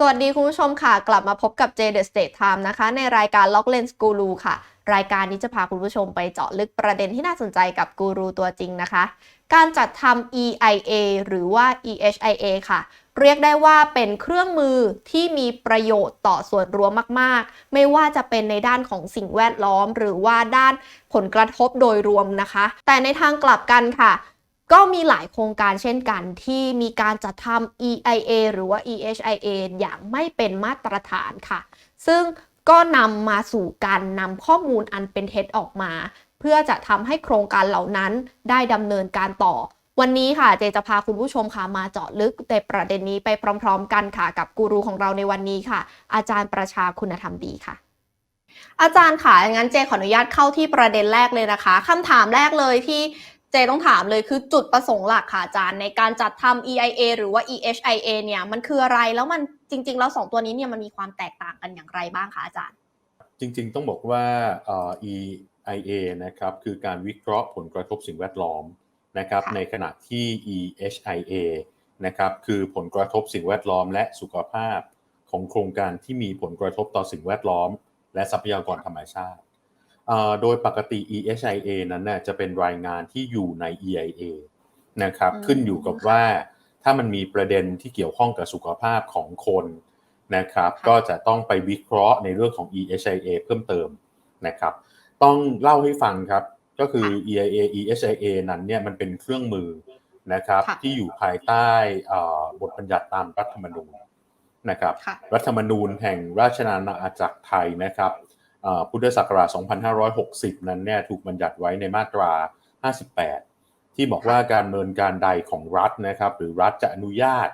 สวัสดีคุณผู้ชมค่ะ กลับมาพบกับ J The State Time นะคะ ในรายการ Lock Lens Guru ค่ะ รายการนี้จะพาคุณผู้ชมไปเจาะลึกประเด็นที่น่าสนใจกับกูรูตัวจริงนะคะ การจัดทำ EIA หรือว่า EHIA ค่ะ เรียกได้ว่าเป็นเครื่องมือที่มีประโยชน์ต่อส่วนรวมมาก ๆ ไม่ว่าจะเป็นในด้านของสิ่งแวดล้อม หรือว่าด้านผลกระทบโดยรวมนะคะ แต่ในทางกลับกันค่ะ ก็มีหลายโครงการเช่นกันที่มีการจัดทำ EIA หรือว่า EHIA อย่างไม่เป็นมาตรฐานค่ะ ซึ่งก็นำมาสู่การนำข้อมูลอันเป็นเท็จออกมา เพื่อจะทำให้โครงการเหล่านั้นได้ดำเนินการต่อ วันนี้ค่ะเจจะพาคุณผู้ชมค่ะมาเจาะลึกในประเด็นนี้ไปพร้อม ๆ กันค่ะกับกูรูของเราในวันนี้ค่ะ อาจารย์ประชาคุณธรรมดีค่ะอาจารย์ค่ะงั้นเจขออนุญาตเข้าที่ประเด็นแรกเลยนะคะคำถามแรกเลยที่ เจต้องถามเลยคือจุดประสงค์หลักค่ะอาจารย์ในการจัดทำ EIA หรือว่า EHIA เนี่ยมันคืออะไรแล้วมันจริง ๆ แล้วสองตัวนี้เนี่ยมันมีความแตกต่างกันอย่างไรบ้างคะอาจารย์ จริง ๆ ต้องบอกว่าเอ่อ EIA นะครับคือการวิเคราะห์ผลกระทบสิ่งแวดล้อมนะครับค่ะในขณะที่ EHIA นะครับคือผลกระทบสิ่งแวดล้อมและสุขภาพของโครงการที่มีผลกระทบต่อสิ่งแวดล้อม และทรัพยากรธรรมชาติเอ่อ โดยปกติ EHIA นั้นน่ะจะเป็นรายงานที่อยู่ใน EIA นะครับอืมขึ้นอยู่กับว่าถ้ามันมีประเด็นที่เกี่ยวข้องกับสุขภาพของคนนะครับค่ะก็จะต้องไปวิเคราะห์ในเรื่องของ EHIA เพิ่มเติมนะครับต้องเล่าให้ฟังครับก็คือ EIA EHIA นั้นเนี่ยมันเป็นเครื่องมือนะครับค่ะที่อยู่ภายใต้เอ่อบทบัญญัติตามรัฐธรรมนูญนะครับค่ะรัฐธรรมนูญแห่งราชอาณาจักรไทยนะครับเอ่อ พุทธศักราช 2560 นั้นเนี่ยถูกบัญญัติไว้ในมาตรา 58 ที่บอกว่าการดำเนินการใดของรัฐนะครับ หรือรัฐจะอนุญาต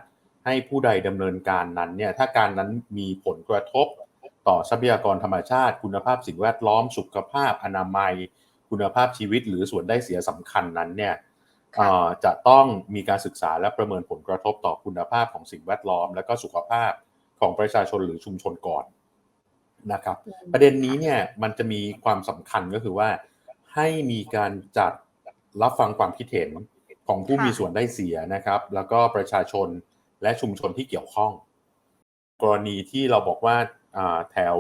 ให้ผู้ใดดำเนินการนั้นเนี่ยถ้าการนั้นมีผลกระทบต่อทรัพยากรธรรมชาติ คุณภาพสิ่งแวดล้อมสุขภาพอนามัย คุณภาพชีวิต หรือส่วนได้เสียสำคัญนั้นเนี่ยจะต้องมีการศึกษาและประเมินผลกระทบต่อคุณภาพของสิ่งแวดล้อม และก็สุขภาพของประชาชนหรือชุมชนก่อน นะครับ ประเด็นนี้เนี่ยมันจะมีความสำคัญก็คือว่า ให้มีการจัดรับฟังความคิดเห็นของผู้ค่ะมีส่วนได้เสียนะครับ แล้วก็ประชาชนและชุมชนที่เกี่ยวข้อง กรณีที่เราบอกว่าอ่าแถว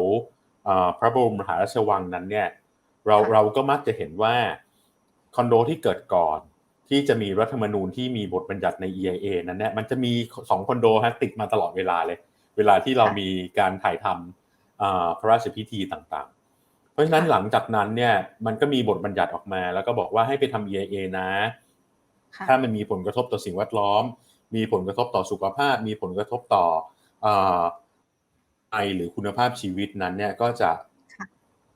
อ่าพระบรมมหาราชวังนั้นเนี่ยเราค่ะเราก็มักจะเห็นว่าคอนโดที่เกิดก่อนที่จะมีรัฐธรรมนูญที่มีบทบัญญัติใน EIA นั้นเนี่ยมันจะมีสองคอนโดฮะติดมาตลอดเวลาเลย เวลาที่เรามีการถ่ายทำอ่า พระราชพิธีต่างๆ เพราะฉะนั้นค่ะหลังจากนั้นเนี่ยมันก็มีบทบัญญัติออกมา แล้วก็บอกว่าให้ไปทำ EIA นะค่ะถ้ามันมีผลกระทบต่อสิ่งแวดล้อม มีผลกระทบต่อสุขภาพ มีผลกระทบต่อเอ่อไอหรือคุณภาพชีวิตนั้นเนี่ยก็จะค่ะ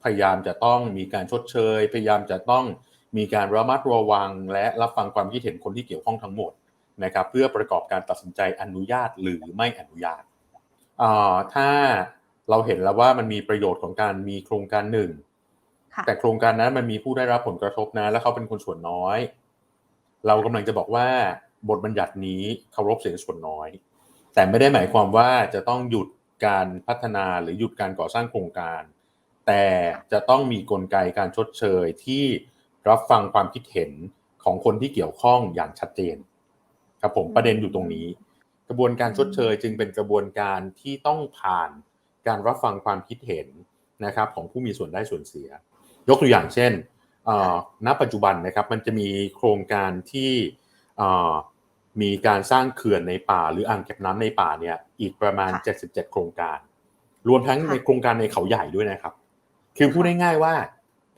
พยายามจะต้องมีการชดเชย พยายามจะต้องมีการระมัดระวัง และรับฟังความคิดเห็นคนที่เกี่ยวข้องทั้งหมดนะครับ เพื่อประกอบการตัดสินใจอนุญาตหรือไม่อนุญาตเอ่อถ้า เราเห็นแล้วว่ามันมีประโยชน์ของการมีโครงการหนึ่งค่ะแต่โครงการนั้นมันมีผู้ได้รับผลกระทบนะ และเขาเป็นคนส่วนน้อย เรากำลังจะบอกว่าบทบัญญัตินี้เคารพเสียงส่วนน้อย แต่ไม่ได้หมายความว่าจะต้องหยุดการพัฒนาหรือหยุดการก่อสร้างโครงการ แต่จะต้องมีกลไกการชดเชยที่รับฟังความคิดเห็นของคนที่เกี่ยวข้องอย่างชัดเจน ครับผมอืมประเด็นอยู่ตรงนี้ กระบวนการชดเชยจึงเป็นกระบวนการที่ต้องผ่าน การรับฟังความคิดเห็นนะครับของผู้มีส่วนได้ส่วนเสีย ยกตัวอย่างเช่นเอ่อณปัจจุบันนะครับมันจะมีโครงการที่เอ่อมีการสร้างเขื่อนในป่า หรืออ่างเก็บน้ำในป่าเนี่ยอีกประมาณค่ะ77 โครงการ รวมทั้งค่ะในโครงการในเขาใหญ่ด้วยนะครับ คือพูดง่ายๆว่า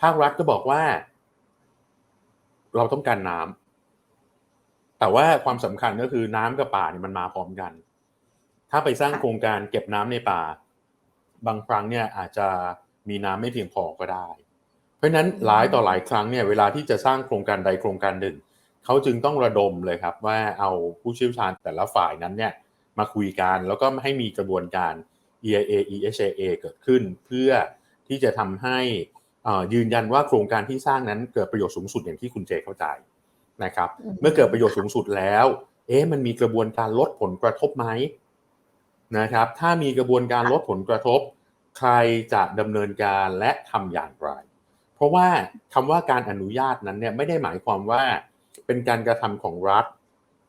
ภาครัฐก็บอกว่า เราต้องการน้ำแต่ว่าความสำคัญก็คือน้ำกับป่าเนี่ยมันมาพร้อมกัน ถ้าไปสร้างค่ะโครงการเก็บน้ำในป่า บางครั้งเนี่ยอาจจะมีน้ำไม่เพียงพอก็ได้ เพราะฉะนั้นหลายต่อหลายครั้งเนี่ยเวลาที่จะสร้างโครงการใดโครงการหนึ่งเขาจึงต้องระดมเลยครับว่าเอาผู้เชี่ยวชาญแต่ละฝ่ายนั้นเนี่ยมาคุยกันแล้วก็ให้มีกระบวนการ EIA EHA เกิดขึ้น เพื่อที่จะทำให้เอ่อยืนยันว่าโครงการที่สร้างนั้นเกิดประโยชน์สูงสุดอย่างที่คุณเจเข้าใจนะครับอืมเมื่อเกิดประโยชน์สูงสุดแล้ว เอ๊ะมันมีกระบวนการลดผลกระทบไหม นะครับ ถ้ามีกระบวนการลดผลกระทบ ใครจะดำเนินการและทำอย่างไร เพราะว่าคำว่าการอนุญาตนั้นเนี่ยไม่ได้หมายความว่าเป็นการกระทำของรัฐ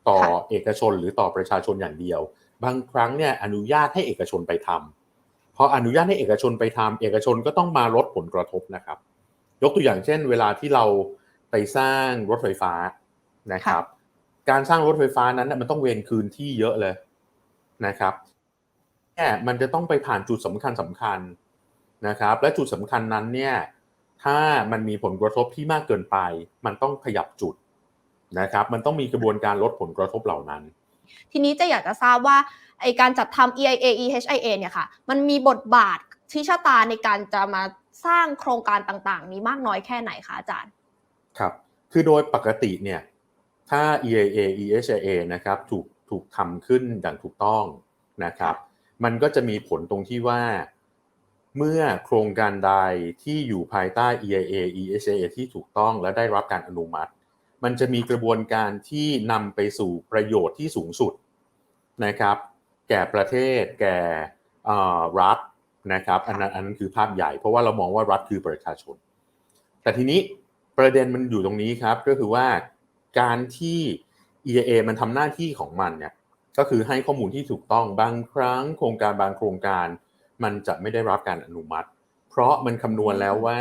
ต่อค่ะเอกชนหรือต่อประชาชนอย่างเดียว บางครั้งเนี่ยอนุญาตให้เอกชนไปทำพออนุญาตให้เอกชนไปทำเอกชนก็ต้องมาลดผลกระทบนะครับ ยกตัวอย่างเช่น เวลาที่เราไปสร้างรถไฟฟ้านะครับ การสร้างรถไฟฟ้านั้นน่ะมันต้องเวนคืนที่เยอะเลยนะครับแค่ มันจะต้องไปผ่านจุดสำคัญสำคัญนะครับ และจุดสำคัญนั้นเนี่ยถ้ามันมีผลกระทบที่มากเกินไป มันต้องขยับจุดนะครับ มันต้องมีกระบวนการลดผลกระทบเหล่านั้น ทีนี้จะอยากจะทราบว่าไอการจัดทำ EIA EHIA เนี่ยค่ะ มันมีบทบาทที่ชะตาในการจะมาสร้างโครงการต่างๆ นี้มากน้อยแค่ไหนคะอาจารย์ ครับ คือโดยปกติเนี่ย ถ้า EIA EHIA นะครับ ถูกถูกทำขึ้นอย่างถูกต้องนะครับ มันก็จะมีผลตรงที่ว่า เมื่อโครงการใดที่อยู่ภายใต้ EIA EHA ที่ถูกต้องและได้รับการอนุมัติ มันจะมีกระบวนการที่นำไปสู่ประโยชน์ที่สูงสุดนะครับ แก่ประเทศ แก่รัฐนะครับอันนั้นอันนั้นคือภาพใหญ่ เพราะว่าเรามองว่ารัฐคือประชาชน แต่ทีนี้ประเด็นมันอยู่ตรงนี้ครับ ก็คือว่าการที่ EIA มันทำหน้าที่ของมันเนี่ย ก็คือให้ข้อมูลที่ถูกต้องบางครั้งโครงการบางโครงการ มันจะไม่ได้รับการอนุมัติ เพราะมันคำนวณแล้วว่า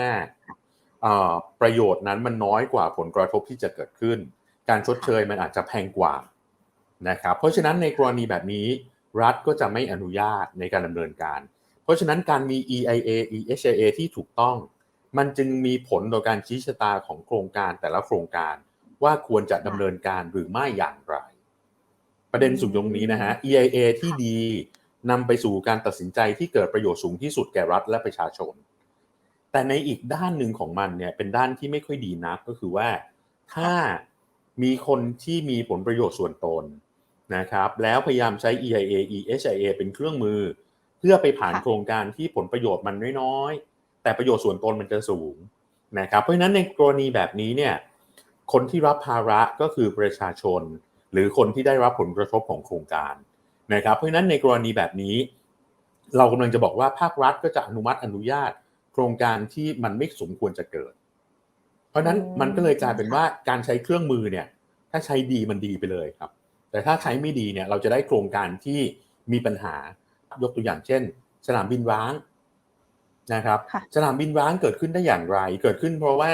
ประโยชน์นั้นมันน้อยกว่าผลกระทบที่จะเกิดขึ้น การชดเชยมันอาจจะแพงกว่านะครับเพราะฉะนั้นในกรณีแบบนี้รัฐก็จะไม่อนุญาตในการดำเนินการ เพราะฉะนั้นการมี EIA EHIA ที่ถูกต้อง มันจึงมีผลต่อการชี้ชะตาของโครงการแต่ละโครงการว่าควรจะดำเนินการหรือไม่อย่างไร ประเด็นสุดตรงนี้นะฮะ EIA ที่ดีนำไปสู่การตัดสินใจที่เกิดประโยชน์สูงที่สุดแก่รัฐและประชาชน แต่ในอีกด้านหนึ่งของมันเนี่ยเป็นด้านที่ไม่ค่อยดีนักก็คือว่าถ้ามีคนที่มีผลประโยชน์ส่วนตนนะครับ แล้วพยายามใช้ EIA EHIA เป็นเครื่องมือ เพื่อไปผ่านโครงการที่ผลประโยชน์มันน้อยๆแต่ประโยชน์ส่วนตนมันจะสูงนะครับ เพราะฉะนั้นในกรณีแบบนี้เนี่ยคนที่รับภาระก็คือประชาชน หรือคนที่ได้รับผลกระทบของโครงการนะครับ เพราะฉะนั้นในกรณีแบบนี้ เรากำลังจะบอกว่าภาครัฐก็จะอนุมัติอนุญาต โครงการที่มันไม่สมควรจะเกิด เพราะฉะนั้นอืมมันก็เลยกลายเป็นว่าการใช้เครื่องมือเนี่ย ถ้าใช้ดีมันดีไปเลยครับ แต่ถ้าใช้ไม่ดีเนี่ยเราจะได้โครงการที่มีปัญหายกตัวอย่างเช่น สนามบินร้างนะครับค่ะสนามบินร้างเกิดขึ้นได้อย่างไร เกิดขึ้นเพราะว่า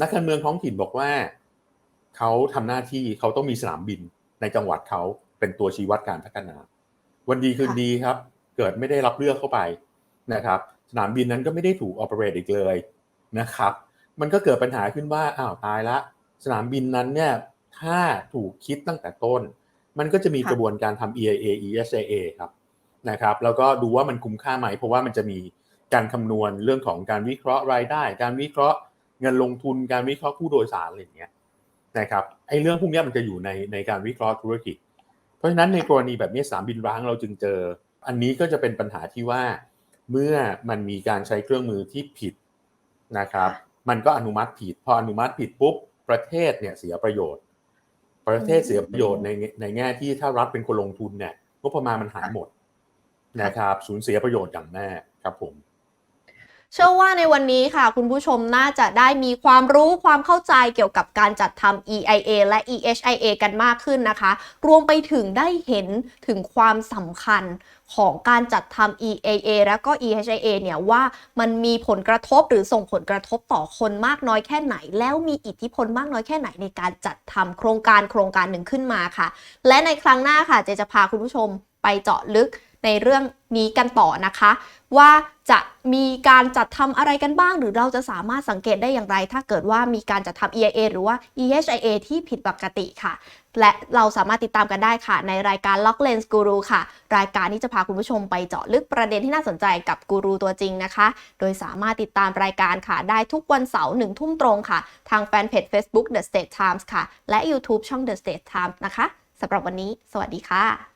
นักการเมืองท้องถิ่นบอกว่า เขาทำหน้าที่เขาต้องมีสนามบินในจังหวัดเขาเป็นตัวชี้วัดการพัฒนา วันดีคืนดีครับ เกิดไม่ได้รับเลือกเข้าไปนะครับ สนามบินนั้นก็ไม่ได้ถูกออ e r a t e อีกเลยนะครับ มันก็เกิดปัญหาขึ้นว่าอ้าวตายละ สนามบินนั้นเนี่ยถ้าถูกคิดตั้งแต่ต้น มันก็จะมีค่ะกระบวนการทำ EIA ESIA ครับนะครับ แล้วก็ดูว่ามันคุ้มค่าไหม เพราะว่ามันจะมีการคำนวณเรื่องของการวิเคราะห์รายได้ การวิเคราะห์เงินลงทุนการวิเคราะห์ผู้โดยสารอะไรอย่างเงี้ย นะครับไอ้เรื่องพวกนี้มันจะอยู่ในในการวิเคราะห์ธุรกิจ เพราะฉะนั้นในกรณีแบบนี้สามบินร้างเราจึงเจอ อันนี้ก็จะเป็นปัญหาที่ว่าเมื่อมันมีการใช้เครื่องมือที่ผิดนะครับ มันก็อนุมัติผิด พออนุมัติผิดปุ๊บประเทศเนี่ยเสียประโยชน์ ประเทศเสียประโยชน์ในในแง่ที่ถ้ารัฐเป็นคนลงทุนเนี่ยงบประมาณมันหายหมดนะครับสูญเสียประโยชน์อย่างแน่ครับผม เชื่อว่าในวันนี้ค่ะ คุณผู้ชมน่าจะได้มีความรู้ความเข้าใจเกี่ยวกับการจัดทำ EIA และ EHIA กันมากขึ้นนะคะ รวมไปถึงได้เห็นถึงความสำคัญของการจัดทำ EIA แล้วก็ EHIA เนี่ยว่ามันมีผลกระทบหรือส่งผลกระทบต่อคนมากน้อยแค่ไหน แล้วมีอิทธิพลมากน้อยแค่ไหนในการจัดทำโครงการโครงการหนึ่งขึ้นมาค่ะ และในครั้งหน้าค่ะเจจะพาคุณผู้ชมไปเจาะลึก ในเรื่องนี้กันต่อนะคะ ว่าจะมีการจัดทำอะไรกันบ้าง หรือเราจะสามารถสังเกตได้อย่างไร ถ้าเกิดว่ามีการจัดทำ EIA หรือว่า EHIA ที่ผิดปกติค่ะ และเราสามารถติดตามกันได้ค่ะ ในรายการ Lock Lens Guru ค่ะ รายการที่จะพาคุณผู้ชมไปเจาะลึกประเด็นที่น่าสนใจกับกูรูตัวจริงนะคะ โดยสามารถติดตามรายการค่ะ ได้ทุกวันเสาร์หนึ่งทุ่มตรงค่ะ ทางแฟนเพจ Facebook The State Times ค่ะ และ YouTube ช่อง The State Times นะคะสำหรับวันนี้ สวัสดีค่ะ